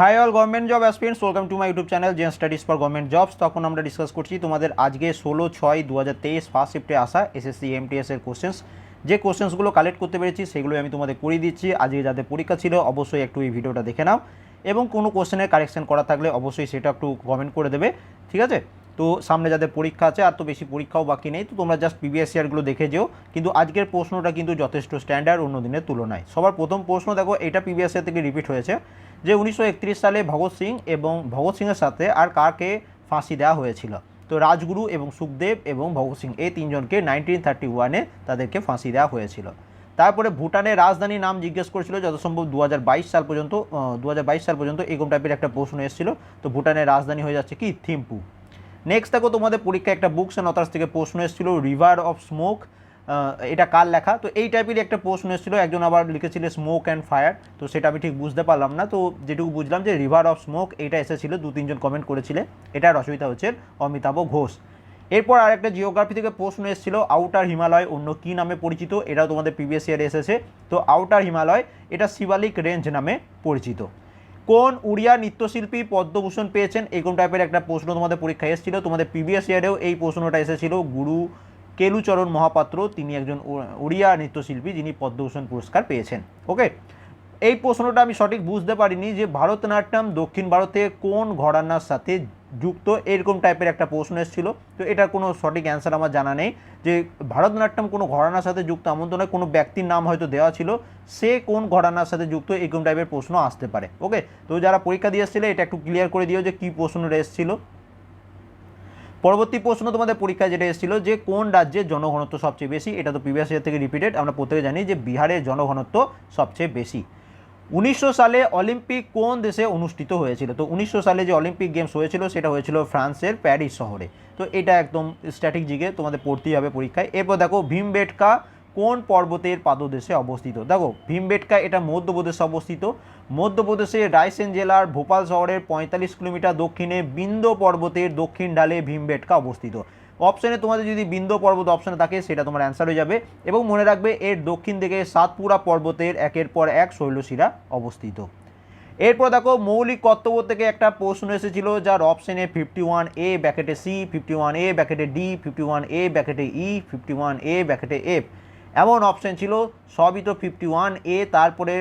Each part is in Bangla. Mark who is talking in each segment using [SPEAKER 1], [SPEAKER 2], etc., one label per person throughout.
[SPEAKER 1] Hi all government job aspirants welcome to my YouTube channel gen studies for government jobs তখন আমরা ডিসকাস করছি তোমাদের আজকে ষোলো ছয় দু হাজার তেইশ ফার্স্ট শিফটে আসা এসএসসি এমটিএস এর কোশ্চেন্স যে কোশ্চেন্সগুলো কালেক্ট করতে পেরেছি সেগুলো আমি তোমাদের করিয়ে দিচ্ছি। আজকে যাদের পরীক্ষা ছিল, অবশ্যই একটু এই ভিডিওটা দেখে নাও। এবং কোনো কোশ্চেনের কারেকশন করা থাকলে অবশ্যই সেটা একটু কমেন্ট করে দেবে, ঠিক আছে? তো সামনে যাদের পরীক্ষা আছে, আর তো বেশি পরীক্ষাও বাকি নেই, তো তোমরা জাস্ট প্রিভিয়াস ইয়ারগুলো দেখে যেও। কিন্তু আজকের প্রশ্নটা কিন্তু যথেষ্ট স্ট্যান্ডার্ড অন্য দিনের তুলনায়। সবার প্রথম প্রশ্ন দেখো, এটা প্রিভিয়াস থেকে রিপিট হয়েছে। যে উনিশশো একত্রিশ সালে ভগৎ সিং এবং ভগৎ সিংয়ের সাথে আর কাকে ফাঁসি দেওয়া হয়েছিল। তো রাজগুরু এবং সুখদেব এবং ভগৎ সিং এই তিনজনকে নাইনটিন থার্টি ওয়ানে তাদেরকে ফাঁসি দেওয়া হয়েছিল। তারপরে ভুটানের রাজধানীর নাম জিজ্ঞেস করেছিল যত সম্ভব দু সাল পর্যন্ত দু হাজার বাইশ সাল পর্যন্ত এরকম টাইপের একটা প্রশ্ন এসেছিল। তো ভুটানের রাজধানী হয়ে যাচ্ছে কি? থিম্পু। নেক্সট দেখো, তোমাদের পরীক্ষায় একটা বুকস অ্যান্ড অথার্স থেকে প্রশ্ন এসেছিল রিভার অফ স্মোক এটা কার লেখা? তো এই টাইপেরই একটা প্রশ্ন এসেছিল, একজন আবার লিখেছিল স্মোক অ্যান্ড ফায়ার তো সেটা আমি ঠিক বুঝতে পারলাম না, তো যেটুকু বুঝলাম যে রিভার অফ স্মোক এটা এসেছিল দু তিনজন কমেন্ট করেছিলে, এটার রচয়িতা হচ্ছে অমিতাভ ঘোষ। এরপর আরেকটা জিওগ্রাফি থেকে প্রশ্ন এসেছিল আউটার হিমালয় অন্য কী নামে পরিচিত? এটাও তোমাদের প্রিভিয়াস ইয়ারে এসেছে, তো আউটার হিমালয় এটা শিবালিক রেঞ্জ নামে পরিচিত। কোন উড়িয়া নৃত্যশিল্পী পদ্মভূষণ পেয়েছেন? এরকম টাইপের একটা প্রশ্ন তোমাদের পরীক্ষায় এসেছিল, তোমাদের প্রিভিয়াস ইয়ারেও এই প্রশ্নটা এসেছিল, গুরু কেলুচরণ মহাপাত্র, তিনি একজন উড়িয়া নৃত্যশিল্পী যিনি পদ্মভূষণ পুরস্কার পেয়েছেন। ওকে? এই প্রশ্নটা আমি সঠিক বুঝতে পারিনি যে ভারতনাট্যম দক্ষিণ ভারতে কোন ঘরানার সাথে যুক্ত, এরকম টাইপের একটা প্রশ্ন এসেছিল। তো এটার কোনো সঠিক অ্যান্সার আমার জানা নেই যে ভারতনাট্যম কোনো ঘরানার সাথে যুক্ত, এমন তো নয় কোনো ব্যক্তির নাম হয়তো দেওয়া ছিল, সে কোন ঘরানার সাথে যুক্ত, এরকম টাইপের প্রশ্ন আসতে পারে। ওকে? তো যারা পরীক্ষা দিয়ে এসেছিলে, এটা একটু ক্লিয়ার করে দিও যে কী প্রশ্নটা এসেছিল। পরবর্তী প্রশ্ন তোমাদের পরীক্ষায় যেটা এসেছিল যে কোন রাজ্যের জনঘনত্ব সবচেয়ে বেশি? এটা তো প্রিভিয়াস ইয়ার থেকে রিপিটেড আমরা প্রত্যেকে জানি যে বিহারের জনঘনত্ব সবচেয়ে বেশি। উনিশশো সালে অলিম্পিক কোন দেশে অনুষ্ঠিত হয়েছিল? তো উনিশশো সালে যে অলিম্পিক গেমস হয়েছিল, সেটা হয়েছিল ফ্রান্সের প্যারিস শহরে। তো এটা একদম স্ট্যাটিক জিগে তোমাদের পড়তেই হবে পরীক্ষায়। এরপর দেখো ভীমবেটকা কোন পর্বতের পাদদেশে অবস্থিত? দেখো, ভীমবেটকা এটা মধ্যপ্রদেশে অবস্থিত। মধ্যপ্রদেশের রায়সেন জেলার ভোপাল শহরের পঁয়তাল্লিশ কিলোমিটার দক্ষিণে বিন্দ পর্বতের দক্ষিণ ঢালে ভীমবেটকা অবস্থিত। অপশানে তোমাদের যদি বিন্দ পর্বত অপশানে থাকে, সেটা তোমার অ্যান্সার হয়ে যাবে এবং মনে রাখবে এর দক্ষিণ দিকে সাতপুরা পর্বতের একের পর এক শৈলশিরা অবস্থিত। এরপর দেখো, মৌলিক কর্তব্য থেকে একটা প্রশ্ন এসেছিল, যার অপশনে ফিফটি ওয়ান এ ব্যাকেটে সি ফিফটি ওয়ান এ ব্যাকেটে ডি ফিফটি ওয়ান এ ব্যাকেটে ই ফিফটি ওয়ান এ ব্যাকেটে এফ এমন অপশন ছিল, সবই তো ফিফটি ওয়ান এ তারপরে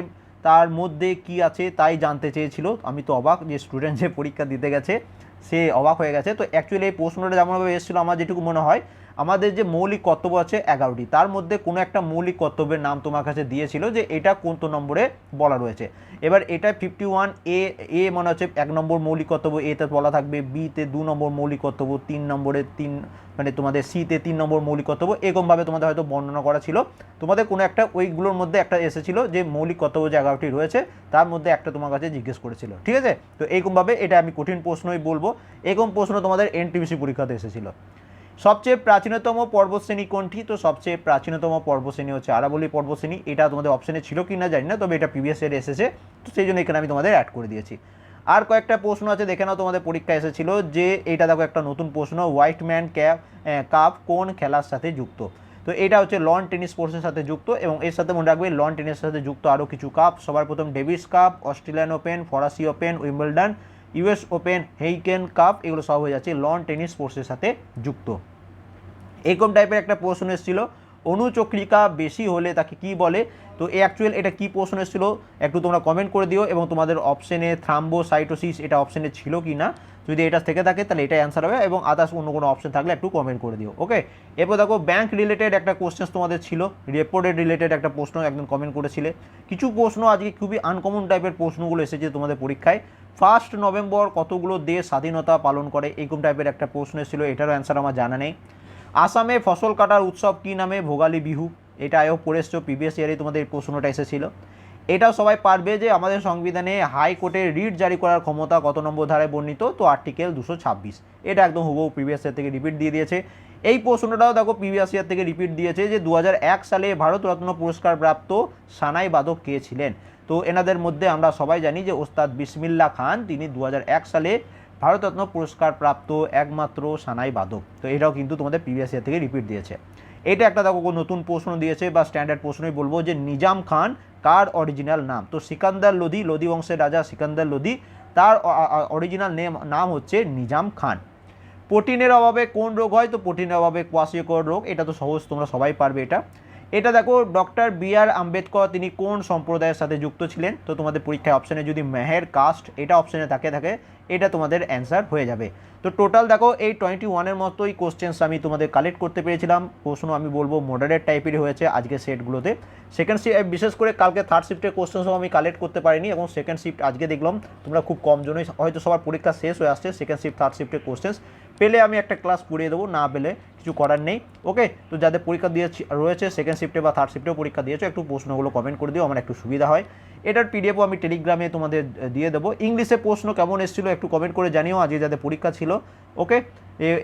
[SPEAKER 1] তার মধ্যে কি আছে তাই জানতে চেয়েছিল। আমি তো অবাক যে স্টুডেন্ট যে পরীক্ষা দিতে গেছে, সে অবাক হয়ে গেছে। তো অ্যাকচুয়ালি এই প্রশ্নটা যেমনভাবে এসেছিল, আমার যেটুকু মনে হয় আমাদের যে মৌলিক কর্তব্য আছে এগারোটি, তার মধ্যে কোনো একটা মৌলিক কর্তব্যের নাম তোমার কাছে দিয়েছিল যে এটা কোন তো নম্বরে বলা রয়েছে। এবার এটা ফিফটি ওয়ান এ এ মনে হচ্ছে এক নম্বর মৌলিক কর্তব্য এতে বলা থাকবে বিতে দু নম্বর মৌলিক কর্তব্য, তিন নম্বরে তিন মানে তোমাদের সিতে তিন নম্বর মৌলিক কর্তব্য, এরকমভাবে তোমাদের হয়তো বর্ণনা করা ছিল। তোমাদের কোনো একটা ওইগুলোর মধ্যে একটা এসেছিল যে মৌলিক কর্তব্য যে এগারোটি রয়েছে, তার মধ্যে একটা তোমার কাছে জিজ্ঞেস করেছিল, ঠিক আছে? তো এইরকমভাবে এটা আমি কঠিন প্রশ্নই বলব, এরকম প্রশ্ন তোমাদের এনটিভিসি পরীক্ষাতে এসেছিল। সবচেয়ে প্রাচীনতম পর্বতশ্রেণী কোনটি? তো সবচেয়ে প্রাচীনতম পর্বতশ্রেণী হচ্ছে আরাবলী পর্বতশ্রেণী এটা তোমাদের অপশনে ছিল কি না জানি না, তবে এটা প্রিভিয়াস ইয়ার এসেছে, তো সেই জন্য এখানে আমি তোমাদের অ্যাড করে দিয়েছি। আর কয়েকটা প্রশ্ন আছে, দেখে নাও তোমাদের পরীক্ষা এসেছিল যে এটা দেখো একটা নতুন প্রশ্ন হোয়াইট ম্যান ক্যাপ কাপ কোন খেলার সাথে যুক্ত? তো এটা হচ্ছে লন টেনিস স্পোর্টসের সাথে যুক্ত এবং এর সাথে মনে রাখবে লন টেনিসের সাথে যুক্ত আরও কিছু কাপ সবার প্রথম ডেভিস কাপ অস্ট্রেলিয়ান ওপেন ফরাসি ওপেন উইম্বলডন ইউএস ওপেন হেইকেন কাপ এগুলো সব হয়ে যাচ্ছে লন টেনিস স্পোর্টসের সাথে যুক্ত। এরকম টাইপের একটা প্রশ্ন এসেছিল। অনুচক্রিকা বেশি হলে তাকে কি বলে? তো অ্যাকচুয়াল এটা কি প্রশ্ন এসেছিল, একটু তোমরা কমেন্ট করে দিও এবং তোমাদের অপশনে থ্রাম্বোসাইটোসিস এটা অপশনে ছিল কি না যদি এটা থেকে থাকে, তাহলে এটাই অ্যান্সার হবে এবং আদার্স অন্য কোনো অপশন থাকলে একটু কমেন্ট করে দিও ওকে এরপর দেখো ব্যাংক রিলেটেড একটা কোশ্চেন তোমাদের ছিল রেপোর্টেড রিলেটেড একটা প্রশ্ন একদম কমেন্ট করেছিলে। কিছু প্রশ্ন আজকে খুবই আনকমন টাইপের প্রশ্নগুলো এসেছে তোমাদের পরীক্ষায়। ফার্স্ট নভেম্বর কতগুলো দেশ স্বাধীনতা পালন করে, এরকম টাইপের একটা প্রশ্ন ছিল এটারও অ্যান্সার আমার জানা নেই। আসামে ফসল কাটার উৎসব কী নামে ভোগালী বিহু? এটা আয়ও পড়েছো প্রিভিয়াস ইয়ারে তোমাদের প্রশ্নটা এসেছিল। এটাও সবাই পারবে যে আমাদের সংবিধানে হাইকোর্টের রিট জারি করার ক্ষমতা কত নম্বর ধারায় বর্ণিত? তো আর্টিকেল দুশো ছাব্বিশ। এটা একদম হুবহু প্রিভিয়াস ইয়ার থেকে রিপিট দিয়ে দিয়েছে। এই প্রশ্নটাও দেখো প্রিভিয়াস ইয়ার থেকে রিপিট দিয়েছে যে দু হাজার এক সালে ভারতরত্ন পুরস্কার প্রাপ্ত সানাই বাদক কে ছিলেন? তো এনাদের মধ্যে আমরা সবাই জানি যে ওস্তাদ বিসমিল্লা খান, তিনি দু হাজার এক সালে ভারতরত্ন পুরস্কার প্রাপ্ত একমাত্র সানাই বাদক। তো এটাও কিন্তু তোমাদের প্রিভিয়াস ইয়ার থেকে রিপিট দিয়েছে। এটা একটা দেখো নতুন প্রশ্ন দিয়েছে বা স্ট্যান্ডার্ড প্রশ্নই বলব যে নিজাম খান কার অরিজিনাল নাম? তো সিকান্দার লোধি লোধি বংশের রাজা সিকান্দার লোধি, তার অরিজিনাল নেম নাম হচ্ছে নিজাম খান। প্রোটিনের অভাবে কোন রোগ হয়? তো প্রোটিনের অভাবে কোয়াশিকর রোগ, এটা তো সহজ, তোমরা সবাই পারবে এটা। এটা দেখো ডক্টর বি আর আম্বেদকর, তিনি কোন সম্প্রদায়ের সাথে যুক্ত ছিলেন? তো তোমাদের পরীক্ষায় অপশানে যদি মেহের, কাস্ট, এটা অপশানে থাকে থাকে। এটা তোমাদের অ্যান্সার হয়ে যাবে। তো টোটাল দেখো, এই টোয়েন্টি ওয়ানের মতোই কোশ্চেন্স আমি তোমাদের কালেক্ট করতে পেরেছিলাম। প্রশ্ন আমি বলব মডারেট টাইপেরই হয়েছে আজকে সেটগুলোতে সেকেন্ড শিফট বিশেষ করে কালকে থার্ড শিফটের কোশ্চেন্সও আমি কালেক্ট করতে পারিনি এবং সেকেন্ড শিফট আজকে দেখলাম, তোমরা খুব কম জনই, হয়তো সবার পরীক্ষা শেষ হয়ে আসছে সেকেন্ড শিফট থার্ড শিফটের কোশ্চেন্স পেলে আমি একটা ক্লাস পড়িয়ে দেবো, না পেলে কিছু করার নেই। ওকে তো যাদের পরীক্ষা দিয়েছি, রয়েছে সেকেন্ড শিফটে বা থার্ড শিফটেও পরীক্ষা দিয়েছ, একটু প্রশ্নগুলো কমেন্ট করে দিও, আমার একটু সুবিধা হয়। এটার পিডিএফও আমি টেলিগ্রামে তোমাদের দিয়ে দেবো। ইংলিশে প্রশ্ন কেমন এসেছিল একটু কমেন্ট করে জানিও, আজকে যাদের পরীক্ষা ছিল। ওকে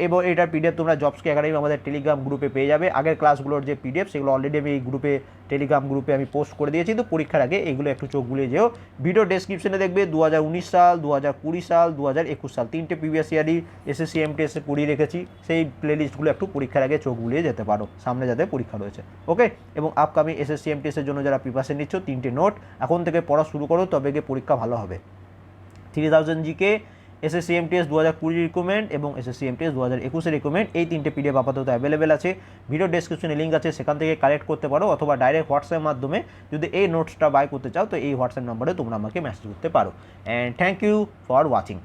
[SPEAKER 1] এবং এটার পিডিএফ তোমরা জবসকে একাডেমি আমাদের টেলিগ্রাম গ্রুপে পেয়ে যাবে। আগের ক্লাসগুলোর যে পিডিএফ সেগুলো অলরেডি আমি এই গ্রুপে টেলিগ্রাম গ্রুপে আমি পোস্ট করে দিয়েছি। তো পরীক্ষার আগে এগুলো একটু চোখ বুলিয়ে যেও। ভিডিও ডেসক্রিপশনে দেখবে দু হাজার উনিশ সাল দু হাজার কুড়ি সাল দু হাজার একুশ সাল, তিনটে প্রিভিয়াস ইয়ারই এসএসসি এমটিএসে পড়িয়ে রেখেছি। সেই প্লেলিস্টগুলো একটু পরীক্ষার আগে চোখ বুলিয়ে যেতে পারো। সামনে যাদের পরীক্ষা রয়েছে। ওকে এবং আপকামিং এসএসসি এমটিএসের জন্য যারা প্রিপারেশন নিচ্ছ, তিনটে নোট এখন থেকে পড়া শুরু করো, তবে গিয়ে পরীক্ষা ভালো হবে। Three thousand GK SSC MTS দু হাজার কুড়ি রিকমেন্ড এবং এসএসসি এমটিএস দু হাজার একুশে রিকমেন্ড এই তিনটে পিডিএফ আপাতত অ্যাভেলেবেল আছে। ভিডিও ডেসক্রিপশনে লিঙ্ক আছে, সেখান থেকে কালেক্ট করতে পারো অথবা ডাইরেক্ট হোয়াটসঅ্যাপ মাধ্যমে যদি এই নোটসটা বাই করতে চাও, তো এই হোয়াটসঅ্যাপ নম্বরে তোমরা আমাকে মেসেজ করতে পারো। And thank you for watching